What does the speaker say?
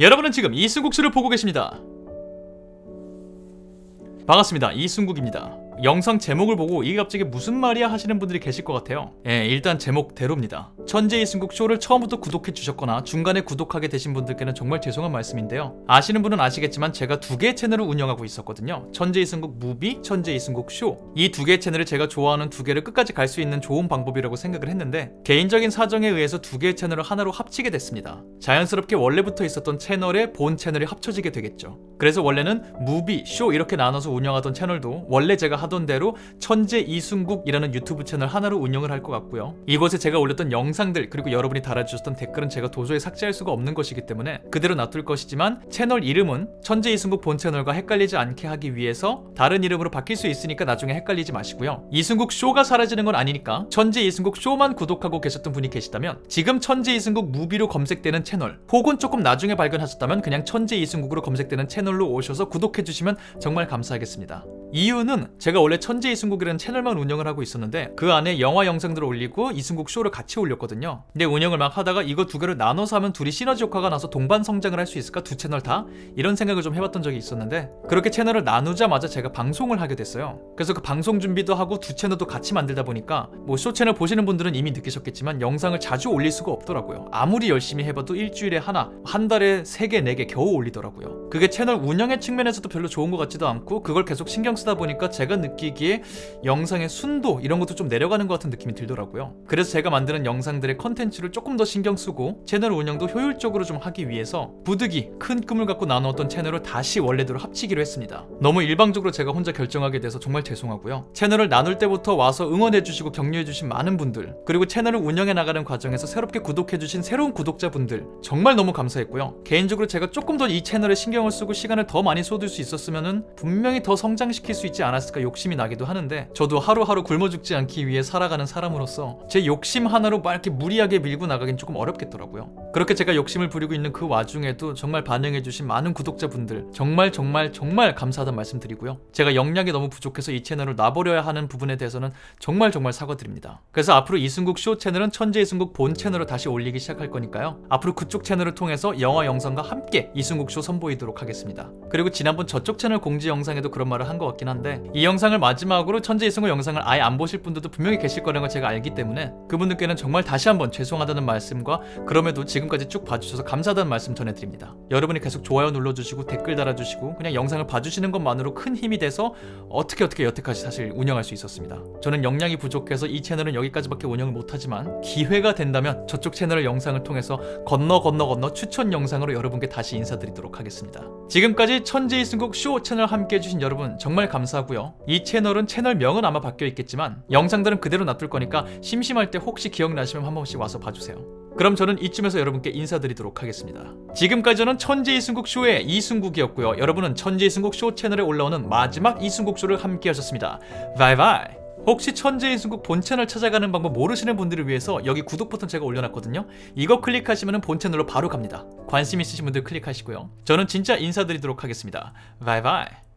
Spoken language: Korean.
여러분은 지금 이승국 씨를 보고 계십니다. 반갑습니다. 이승국입니다. 영상 제목을 보고 이게 갑자기 무슨 말이야 하시는 분들이 계실 것 같아요. 예, 일단 제목대로입니다. 천재 이승국 쇼를 처음부터 구독해 주셨거나 중간에 구독하게 되신 분들께는 정말 죄송한 말씀인데요. 아시는 분은 아시겠지만 제가 두 개의 채널을 운영하고 있었거든요. 천재 이승국 무비, 천재 이승국 쇼. 이 두 개의 채널을 제가 좋아하는 두 개를 끝까지 갈 수 있는 좋은 방법이라고 생각을 했는데 개인적인 사정에 의해서 두 개의 채널을 하나로 합치게 됐습니다. 자연스럽게 원래부터 있었던 채널에 본 채널이 합쳐지게 되겠죠. 그래서 원래는 무비, 쇼 이렇게 나눠서 운영하던 채널도 원래 제가 하던 대로 천재 이순국이라는 유튜브 채널 하나로 운영을 할 것 같고요. 이곳에 제가 올렸던 영상들 그리고 여러분이 달아주셨던 댓글은 제가 도저히 삭제할 수가 없는 것이기 때문에 그대로 놔둘 것이지만 채널 이름은 천재 이순국 본 채널과 헷갈리지 않게 하기 위해서 다른 이름으로 바뀔 수 있으니까 나중에 헷갈리지 마시고요. 이순국 쇼가 사라지는 건 아니니까 천재 이순국 쇼만 구독하고 계셨던 분이 계시다면 지금 천재 이순국 무비로 검색되는 채널 혹은 조금 나중에 발견하셨다면 그냥 천재 이순국으로 검색되는 채널로 오셔서 구독해주시면 정말 감사하겠습니다. 이유는 제가 원래 천재 이승국이라는 채널만 운영을 하고 있었는데 그 안에 영화 영상들을 올리고 이승국 쇼를 같이 올렸거든요. 근데 운영을 막 하다가 이거 두 개를 나눠서 하면 둘이 시너지 효과가 나서 동반 성장을 할 수 있을까 두 채널 다 이런 생각을 좀 해봤던 적이 있었는데 그렇게 채널을 나누자마자 제가 방송을 하게 됐어요. 그래서 그 방송 준비도 하고 두 채널도 같이 만들다 보니까 뭐 쇼 채널 보시는 분들은 이미 느끼셨겠지만 영상을 자주 올릴 수가 없더라고요. 아무리 열심히 해봐도 일주일에 하나, 한 달에 세 개, 네 개 겨우 올리더라고요. 그게 채널 운영의 측면에서도 별로 좋은 것 같지도 않고 그걸 계속 신경 쓰다 보니까 제가 느끼기에 영상의 순도 이런 것도 좀 내려가는 것 같은 느낌이 들더라고요. 그래서 제가 만드는 영상들의 컨텐츠를 조금 더 신경 쓰고 채널 운영도 효율적으로 좀 하기 위해서 부득이 큰 꿈을 갖고 나누었던 채널을 다시 원래대로 합치기로 했습니다. 너무 일방적으로 제가 혼자 결정하게 돼서 정말 죄송하고요. 채널을 나눌 때부터 와서 응원해주시고 격려해주신 많은 분들 그리고 채널을 운영해 나가는 과정에서 새롭게 구독해주신 새로운 구독자분들 정말 너무 감사했고요. 개인적으로 제가 조금 더 이 채널에 신경을 쓰고 시간을 더 많이 쏟을 수 있었으면 분명히 더 성장시킬 수 있지 않았을까 욕심이 나기도 하는데 저도 하루하루 굶어 죽지 않기 위해 살아가는 사람으로서 제 욕심 하나로 막 이렇게 무리하게 밀고 나가긴 조금 어렵겠더라고요. 그렇게 제가 욕심을 부리고 있는 그 와중에도 정말 반응해주신 많은 구독자분들 정말 정말 정말 감사하다는 말씀 드리고요. 제가 역량이 너무 부족해서 이 채널을 놔버려야 하는 부분에 대해서는 정말 정말 사과드립니다. 그래서 앞으로 이승국 쇼 채널은 천재 이승국 본 채널로 다시 올리기 시작할 거니까요. 앞으로 그쪽 채널을 통해서 영화 영상과 함께 이승국 쇼 선보이도록 하겠습니다. 그리고 지난번 저쪽 채널 공지 영상에도 그런 말을 한 것 같긴 한데 이 영상을 마지막으로 천재 이승국 영상을 아예 안 보실 분들도 분명히 계실 거라는 걸 제가 알기 때문에 그분들께는 정말 다시 한번 죄송하다는 말씀과 그럼에도 지금까지 쭉 봐주셔서 감사하다는 말씀 전해드립니다. 여러분이 계속 좋아요 눌러주시고 댓글 달아주시고 그냥 영상을 봐주시는 것만으로 큰 힘이 돼서 어떻게 어떻게 여태까지 사실 운영할 수 있었습니다. 저는 역량이 부족해서 이 채널은 여기까지밖에 운영을 못하지만 기회가 된다면 저쪽 채널의 영상을 통해서 건너 건너 건너 추천 영상으로 여러분께 다시 인사드리도록 하겠습니다. 지금까지 천재 이승국 쇼 채널 함께 해주신 여러분 정말 감사하고요. 이 채널은 채널명은 아마 바뀌어 있겠지만 영상들은 그대로 놔둘 거니까 심심할 때 혹시 기억나시면 한 번씩 와서 봐주세요. 그럼 저는 이쯤에서 여러분께 인사드리도록 하겠습니다. 지금까지 저는 천재 이승국 쇼의 이승국이었고요. 여러분은 천재 이승국 쇼 채널에 올라오는 마지막 이승국 쇼를 함께 하셨습니다. 바이바이. 혹시 천재 이승국 본 채널 찾아가는 방법 모르시는 분들을 위해서 여기 구독 버튼 제가 올려놨거든요. 이거 클릭하시면 본 채널로 바로 갑니다. 관심 있으신 분들 클릭하시고요. 저는 진짜 인사드리도록 하겠습니다. 바이바이.